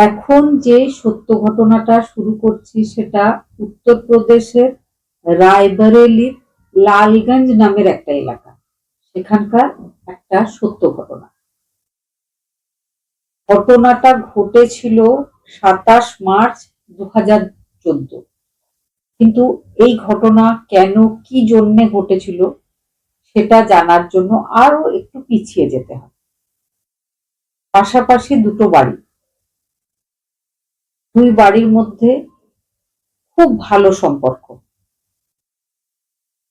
এখন যে সত্য ঘটনাটা শুরু করছি সেটা উত্তরপ্রদেশের রায়বরেলির লালগঞ্জ নামের একটা এলাকা। সেখানকার একটা সত্য ঘটনা। ঘটনাটা ঘটেছিল সাতাশ মার্চ দু হাজার চোদ্দ। কিন্তু এই ঘটনা কেন, কি জন্যে ঘটেছিল সেটা জানার জন্য আরও একটু পিছিয়ে যেতে হবে। পাশাপাশি দুটো বাড়ি দুই বাড়ির মধ্যে খুব ভালো সম্পর্ক।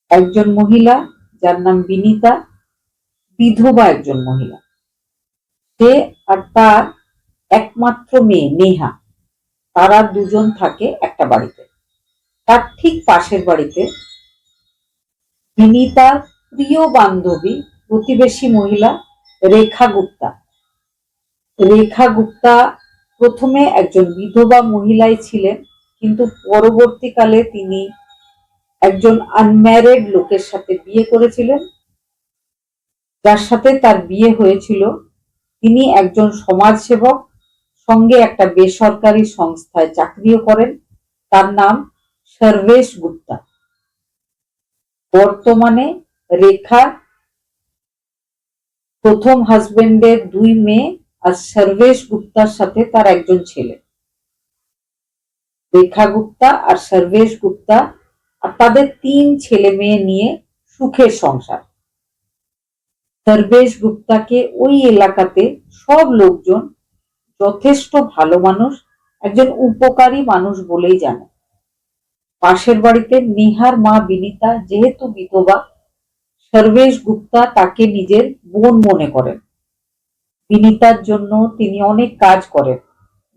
একজন মহিলা, যার নাম বিনিতা, বিধবা একজন মহিলা। সে আর তার একমাত্র মেয়ে, নেহা। তারা দুজন থাকে একটা বাড়িতে। তার ঠিক পাশের বাড়িতে বিনিতার প্রিয় বান্ধবী, প্রতিবেশী মহিলা রেখা গুপ্তা। রেখা গুপ্তা প্রথমে একজন বিধবা মহিলাই ছিলেন, কিন্তু পরবর্তীকালে তিনি একজন আনম্যারিড লোকের সাথে বিয়ে করেছিলেন। যার সাথে তার বিয়ে হয়েছিল, তিনি একজন সমাজসেবক, সঙ্গে একটা বেসরকারি সংস্থায় চাকরিও করেন। তার নাম সর্বেশ গুপ্তা। বর্তমানে রেখা প্রথম হাজবেন্ডের দুই মেয়ে আর সর্বেশ গুপ্তার সাথে তার একজন ছেলে। রেখা গুপ্তা আর সর্বেশ গুপ্তা আর তাদের তিন ছেলে মেয়ে নিয়ে সুখের সংসার। সর্বেশ গুপ্তাকে ওই এলাকাতে সব লোকজন যথেষ্ট ভালো মানুষ, একজন উপকারী মানুষ বলেই জানে। পাশের বাড়িতে নিহার মা বিনিতা যেহেতু বিধবা, সর্বেশ গুপ্তা তাকে নিজের বোন মনে করেন। বিনিতার জন্য তিনি অনেক কাজ করেন।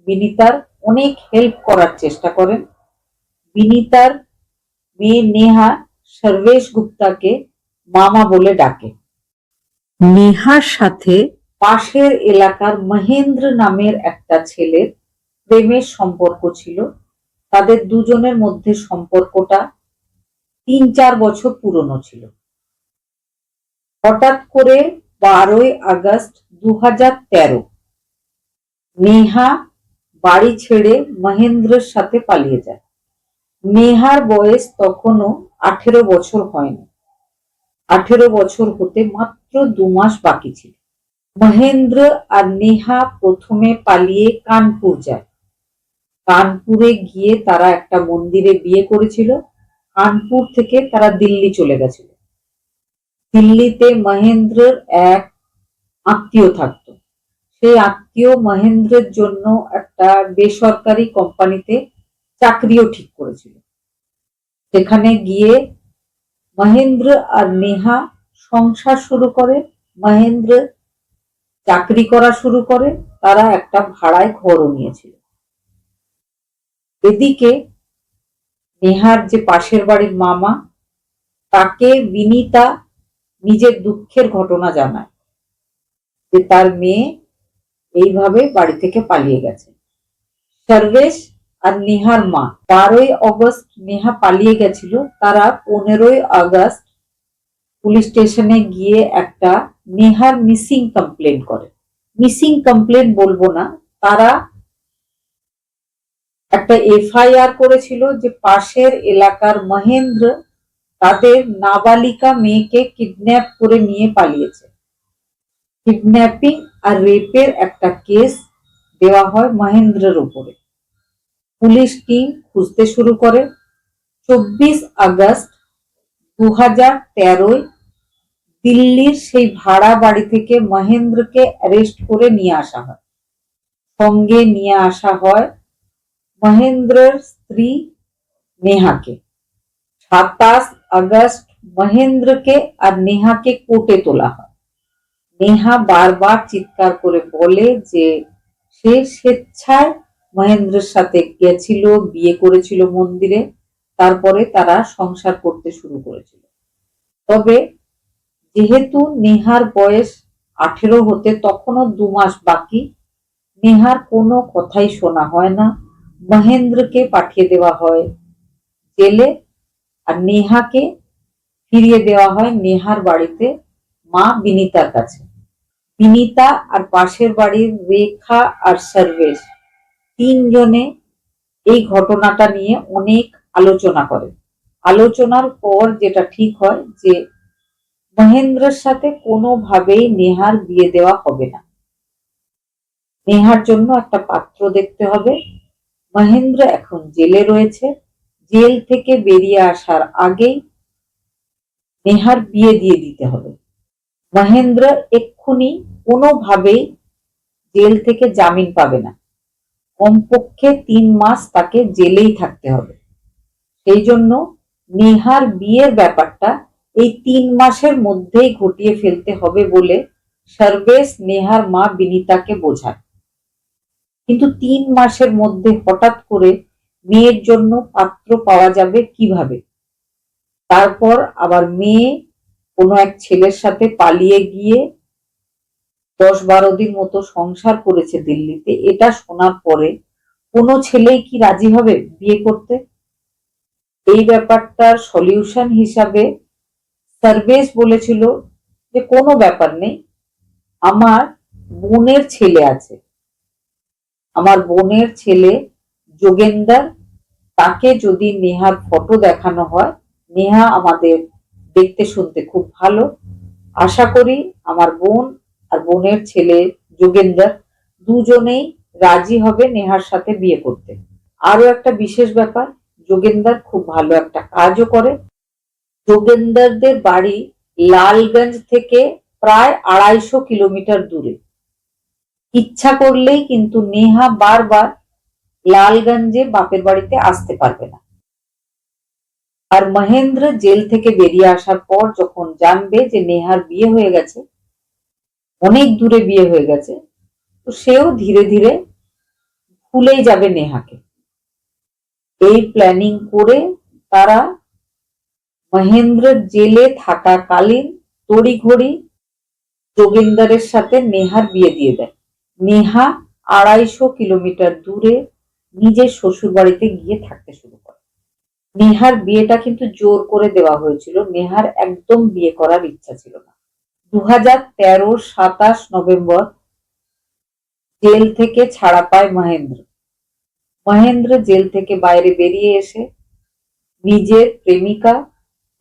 বিনিতার অনেক হেল্প করার চেষ্টা করেন। বিনিতার মেয়ে নেহা সর্বেশ গুপ্তাকে মামা বলে ডাকে। নেহার সাথে পাশের এলাকার মহেন্দ্র নামের একটা ছেলের প্রেমের সম্পর্ক ছিল। তাদের দুজনের মধ্যে সম্পর্কটা তিন চার বছর পুরনো ছিল। হঠাৎ করে বারোই আগস্ট দু হাজার তেরো। নেহা বাড়ি ছেড়ে মহেন্দ্রের সাথে পালিয়ে যায়। নেহার বয়স তখনও আঠেরো বছর হয়নি। আঠেরো বছর হতে মাত্র দু মাস বাকি ছিল। মহেন্দ্র আর নেহা প্রথমে পালিয়ে কানপুর যায়। কানপুরে গিয়ে তারা একটা মন্দিরে বিয়ে করেছিল। কানপুর থেকে তারা দিল্লি চলে গেছিল। দিল্লিতে মহেন্দ্রের এক আত্মীয় থাকত। সেই আত্মীয় মহেন্দ্রের জন্য একটা বেসরকারি কোম্পানিতে চাকরিও ঠিক করেছিল। সেখানে গিয়ে মহেন্দ্র আর নেহা সংসার শুরু করে, মহেন্দ্র চাকরি করা শুরু করে, তারা একটা ভাড়ায় ঘরও নিয়েছিল। এদিকে নেহার যে পাশের বাড়ির মামা, তাকে বিনিতা নিজের দুঃখের ঘটনা জানায় যে তার মেয়ে এইভাবে বাড়ি থেকে পালিয়ে গেছে। সর্বেশ আর নেহার মা, বারোই অগস্ট নেহা পালিয়ে গেছিল, তারা পনেরোই আগস্ট পুলিশ স্টেশনে গিয়ে একটা নেহার মিসিং কমপ্লেন করে। মিসিং কমপ্লেন বলব না, তারা একটা এফআইআর করেছিল যে পাশের এলাকার মহেন্দ্র তাদের নাবালিকা মেয়েকে কিডন্যাপ করে নিয়ে পালিয়েছে। কিডন্যাপিং আর রেপের একটা কেস দেওয়া হয় মহেন্দ্রের উপরে। পুলিশ টিম খুঁজতে শুরু করে। চব্বিশ আগস্ট দু হাজার তেরোয় দিল্লির সেই ভাড়া বাড়ি থেকে মহেন্দ্রকে অ্যারেস্ট করে নিয়ে আসা হয়। সঙ্গে নিয়ে আসা হয় মহেন্দ্রের স্ত্রী নেহাকে। সাতাশ আগস্ট মহেন্দ্রকে আর নেহাকে কোর্টে তোলা হয়। নেহা বারবার চিৎকার করে বলে যে সে স্বেচ্ছায় মহেন্দ্রের সাথে গেছিল, বিয়ে করেছিল মন্দিরে, তারপরে তারা সংসার করতে শুরু করেছিল। তবে যেহেতু নেহার বয়স আঠেরো হতে তখনও দু মাস বাকি, নেহার কোনো কথাই শোনা হয় না। মহেন্দ্রকে পাঠিয়ে দেওয়া হয়। জেলে আর নেহাকে ফিরিয়ে দেওয়া হয় নেহার বাড়িতে মা বিনিতার কাছে। বিনিতা আর পাশের বাড়ির রেখা আর সর্বেশ তিনজনে এই ঘটনাটা নিয়ে অনেক আলোচনা করে। আলোচনার পর যেটা ঠিক হয় যে মহেন্দ্রের সাথে কোনোভাবেই নেহার বিয়ে দেওয়া হবে না। নেহার জন্য একটা পাত্র দেখতে হবে। মহেন্দ্র এখন জেলে রয়েছে। জেল থেকে বেরিয়ে আসার আগেই নেহার বিয়ে দিয়ে দিতে হবে। মহেন্দ্র এক্ষুনি কোনোভাবেই জেল থেকে জামিন পাবে না। কমপক্ষে তিন মাস তাকে জেলেই থাকতে হবে। সেই জন্য নেহার বিয়ের ব্যাপারটা এই তিন মাসের মধ্যেই ঘটিয়ে ফেলতে হবে বলে সর্বেশ নেহার মা বিনিতাকে বোঝায়। কিন্তু তিন মাসের মধ্যে হঠাৎ করে মেয়ের জন্য পাত্র পাওয়া যাবে কীভাবে? তারপর আবার মেয়ে কোনো এক ছেলের সাথে পালিয়ে গিয়ে দশ বারো দিন মতো সংসার করেছে দিল্লিতে, এটা শোনার পরে কোনো ছেলেই কি রাজি হবে বিয়ে করতে? এই ব্যাপারটার সলিউশন হিসাবে সার্ভেস বলেছিল যে কোনো ব্যাপার নেই, আমার বোনের ছেলে আছে। আমার বোনের ছেলে যোগেন্দার, তাকে যদি নেহার ফটো দেখানো হয়, নেহা আমাদের দেখতে শুনতে খুব ভালো। আশা করি আমার বোন আর বোনের ছেলে যোগেন্দার দুজনেই রাজি হবে নেহার সাথে বিয়ে করতে। আরও একটা বিশেষ ব্যাপার, যোগেন্দার খুব ভালো একটা কাজও করে। যোগেন্দারদের বাড়ি লালগঞ্জ থেকে প্রায় আড়াইশো কিলোমিটার দূরে। ইচ্ছা করলেই কিন্তু নেহা বারবার লালগঞ্জে বাপের বাড়িতে আসতে পারবে না। আর মহেন্দ্র জেল থেকে বেরিয়ে আসার পর যখন জানবে যে নেহার বিয়ে হয়ে গেছে, অনেক দূরে বিয়ে হয়ে গেছে, তো সেও ধীরে ধীরে ভুলেই যাবে নেহাকে। এই প্ল্যানিং করে তারা মহেন্দ্র জেলে থাকাকালীন তড়িঘড়ি যোগেন্দারের সাথে নেহার বিয়ে দিয়ে দেয়। নেহা আড়াইশো কিলোমিটার দূরে নিজের শ্বশুর বাড়িতে গিয়ে থাকতে শুরু করে। নেহার বিয়েটা কিন্তু জোর করে দেওয়া হয়েছিল। নেহার একদম বিয়ে করার ইচ্ছা ছিল না। দু হাজার তেরো সাতাশ নভেম্বর জেল থেকে ছাড়া পায় মহেন্দ্র। মহেন্দ্র জেল থেকে বাইরে বেরিয়ে এসে নিজের প্রেমিকা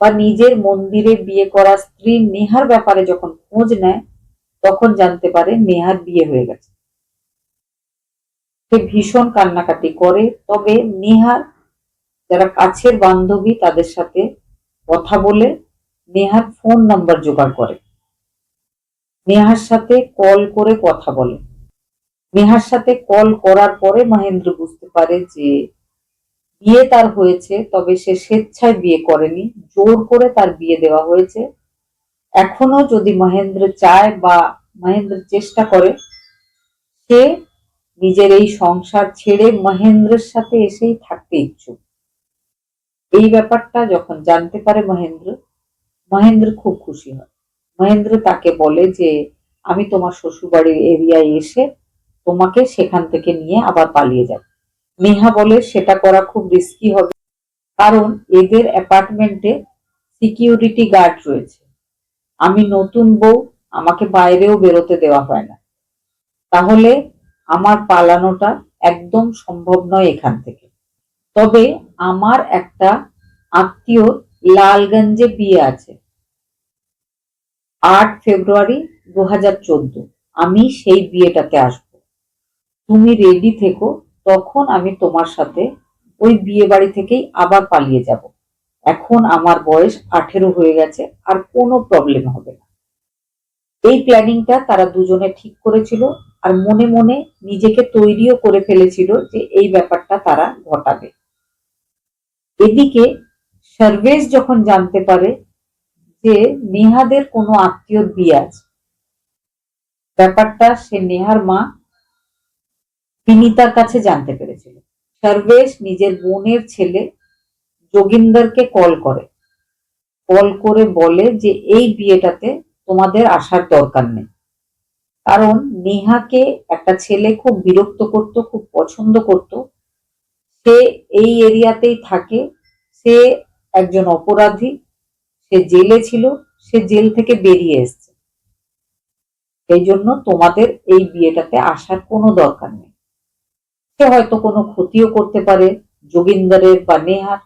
বা নিজের মন্দিরে বিয়ে করা স্ত্রী নেহার ব্যাপারে যখন খোঁজ নেয়, তখন জানতে পারে নেহার বিয়ে হয়ে গেছে। সে ভীষণ কান্নাকাটি করে। তবে নেহার যারা কাছের বান্ধবী, তাদের সাথে কথা বলে নেহার ফোন নাম্বার জোগাড় করে। নেহার সাথে কল করে কথা বলে। নেহার সাথে কল করার পরে মহেন্দ্র বুঝতে পারে যে বিয়ে তার হয়েছে, তবে সে স্বেচ্ছায় বিয়ে করেনি। জোর করে তার বিয়ে দেওয়া হয়েছে। এখনও যদি মহেন্দ্র চায় বা মহেন্দ্র চেষ্টা করে, সে নিজের এই সংসার ছেড়ে মহেন্দ্রের সাথে এসেই থাকতে ইচ্ছুক। এই ব্যাপারটা যখন জানতে পারে মহেন্দ্র মহেন্দ্র খুব খুশি হয়। মহেন্দ্র তাকে বলে যে, আমি তোমার শ্বশুরবাড়ির এরিয়ায় এসে তোমাকে সেখান থেকে নিয়ে আবার পালিয়ে যাব। নেহা বলে, সেটা করা খুব রিস্কি হবে, কারণ এদের অ্যাপার্টমেন্টে সিকিউরিটি গার্ড রয়েছে। আমি নতুন বউ, আমাকে বাইরেও বেরোতে দেওয়া হয় না। তাহলে আমার পালানোটা একদম সম্ভব নয় এখান থেকে। তবে আমার একটা আত্মীয় লালগঞ্জে বিয়ে আছে। আট ফেব্রুয়ারি দু আমি সেই বিয়েটাতে আসব। তুমি রেডি থেকো, তখন আমি তোমার সাথে ওই বিয়ে বাড়ি থেকেই আবার পালিয়ে যাব। এখন আমার বয়স আঠেরো হয়ে গেছে, আর কোনো প্রবলেম হবে না। এই প্ল্যানিংটা তারা দুজনে ঠিক করেছিল আর মনে মনে নিজেকে তৈরিও করে ফেলেছিল যে এই ব্যাপারটা তারা ঘটাবে। এদিকে সার্ভেশ যখন জানতে পারে যে নেহাদের কোনো আত্মীয়র বিয়ে আছে, ব্যাপারটা সে নেহার মা বিনিতার কাছে জানতে পেরেছিল। সর্বেশ নিজের বোনের ছেলে যোগিন্দরকে কল করে। কল করে বলে যে এই বিয়েটাতে তোমাদের আসার দরকার নেই। কারণ নেহাকে একটা ছেলে খুব বিরক্ত করত, খুব পছন্দ করত। সে এই এরিয়াতেই থাকে। সে একজন অপরাধী। সে জেলে ছিল। সে জেল থেকে বেরিয়ে এসছে। সেই জন্য তোমাদের এই বিয়েটাতে আসার কোনো দরকার নেই। সে হয়তো কোনো ক্ষতিও করতে পারে, যোগিন্দরের বা নেহার।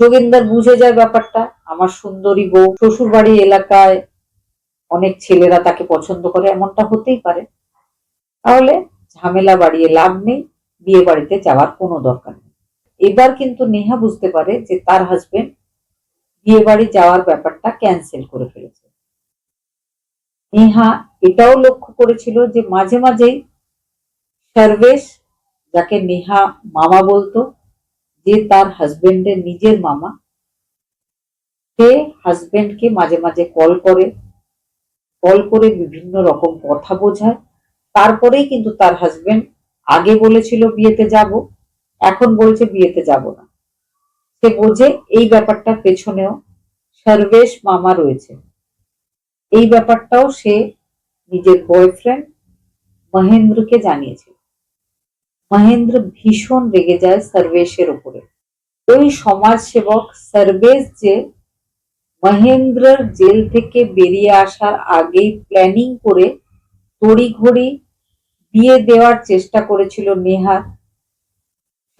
যোগিন্দর বুঝে যায় ব্যাপারটা। আমার সুন্দরী বউ শ্বশুর বাড়ি এলাকায় অনেক ছেলেরা তাকে পছন্দ করে, এমনটা হতেই পারে। তাহলে ঝামেলা বাড়িয়ে লাভ নেই, বিয়ে বাড়িতে যাওয়ার কোনো দরকার নেই। এবার কিন্তু নেহা বুঝতে পারে যে তার হাজবেন্ড বিয়ে বাড়ি যাওয়ার ব্যাপারটা ক্যান্সেল করে ফেলেছে। নেহা এটাও লক্ষ্য করেছিল যে মাঝে মাঝেই সর্বেশ, যাকে নেহা মামা বলতো, যে তার হাজবেন্ডের নিজের মামা, সে হাজবেন্ডকে মাঝে মাঝে কল করে কল করে বিভিন্ন রকম কথা বোঝায়। তারপরেই কিন্তু তার হাজবেন্ড আগে বলেছিল, বিয়েতে যাব। এখন বলছে, বিয়েতে যাব না। সে বোঝে এই ব্যাপারটার পেছনেও সর্বেশ মামা রয়েছে। এই ব্যাপারটাও সে নিজের বয়ফ্রেন্ড মহেন্দ্রকে জানিয়েছিল মহেন্দ্র ভীষণ রেগে যায় সর্বেশের উপরে। ওই সমাজ সেবক সর্বেশ যে মহেন্দ্রর জেল থেকে বেরিয়ে আসার আগেই প্ল্যানিং করে তড়িঘড়ি বিয়ে দেওয়ার চেষ্টা করেছিল নেহার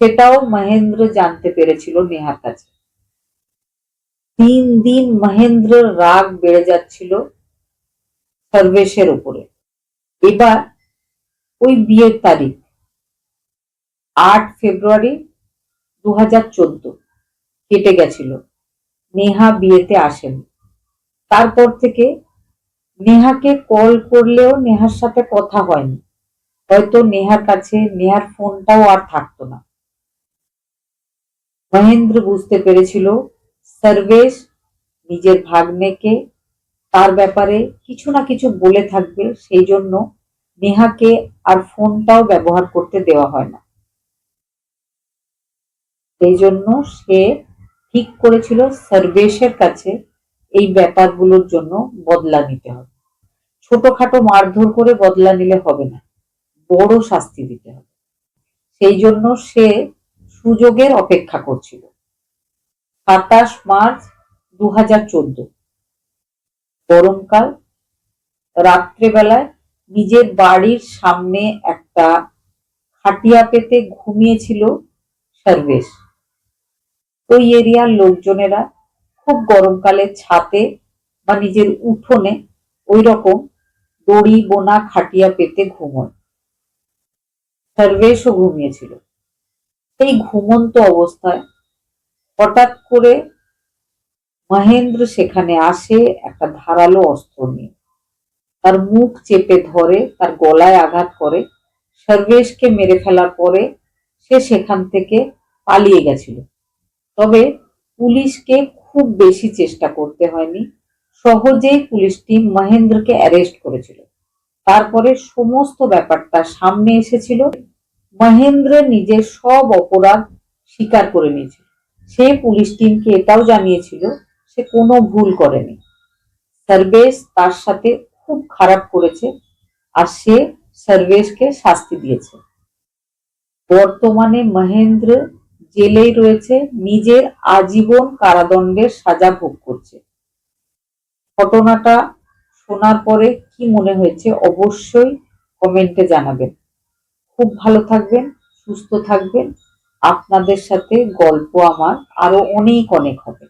সেটাও মহেন্দ্র জানতে পেরেছিল নেহার কাছে। তিন দিন মহেন্দ্রর রাগ বেড়ে যাচ্ছিল সর্বেশের উপরে। এবার ওই বিয়ের তারিখ, আট ফেব্রুয়ারি দু হাজার চোদ্দ, কেটে গেছিল। নেহা বিয়েতে আসেন। তারপর থেকে নেহাকে কল করলেও নেহার সাথে কথা হয়নি। হয়তো নেহার কাছে নেহার ফোনটাও আর থাকতো না। মহেন্দ্র বুঝতে পেরেছিল সর্বেশ নিজের ভাগ্নেকে তার ব্যাপারে কিছু না কিছু বলে থাকবে, সেই জন্য নেহাকে আর ফোনটাও ব্যবহার করতে দেওয়া হয় না। সেই জন্য সে ঠিক করেছিল সর্বেশের কাছে এই ব্যাপারগুলোর জন্য বদলা নিতে হবে। ছোটখাটো মারধর করে বদলা নিলে হবে না, বড় শাস্তি দিতে হবে। সেই জন্য সে সুযোগের অপেক্ষা করছিল। সাতাশ মার্চ দু হাজার চোদ্দ, গরমকাল, রাত্রেবেলায় নিজের বাড়ির সামনে একটা খাটিয়া পেতে ঘুমিয়েছিল সর্বেশ ওই এরিয়ার লোকজনেরা খুব গরমকালে ছাতে বা নিজের উঠোনে ওই রকম দড়ি, বোনা, খাটিয়া পেতে ঘুমোয়। সর্বেশও ঘুমিয়েছিল। এই ঘুমন্ত অবস্থায় হঠাৎ করে মহেন্দ্র সেখানে আসে একটা ধারালো অস্ত্র নিয়ে। তার মুখ চেপে ধরে, তার গলায় আঘাত করে। সর্বেশকে মেরে ফেলার পরে সে সেখান থেকে পালিয়ে গেছিল। তবে পুলিশকে খুব বেশি চেষ্টা করতে হয়নি। সহজেই পুলিশ টিম মহেন্দ্রকে অ্যারেস্ট করেছিল। তারপরে সমস্ত ব্যাপারটা সামনে এসেছিল। মহেন্দ্র নিজের সব অপরাধ স্বীকার করে নিয়েছিল। সে পুলিশ টিমকে এটাও জানিয়েছিল, সে কোনো ভুল করেনি। সর্বেশ তার সাথে খুব খারাপ করেছে আর সে সর্বেশকে শাস্তি দিয়েছে। বর্তমানে মহেন্দ্র জেলেই রয়েছে, নিজের আজীবন কারাদণ্ডের সাজা ভোগ করছে। ঘটনাটা শোনার পরে কি মনে হয়েছে অবশ্যই কমেন্টে জানাবেন। খুব ভালো থাকবেন, সুস্থ থাকবেন। আপনাদের সাথে গল্প আমার আরও অনেক অনেক হবে।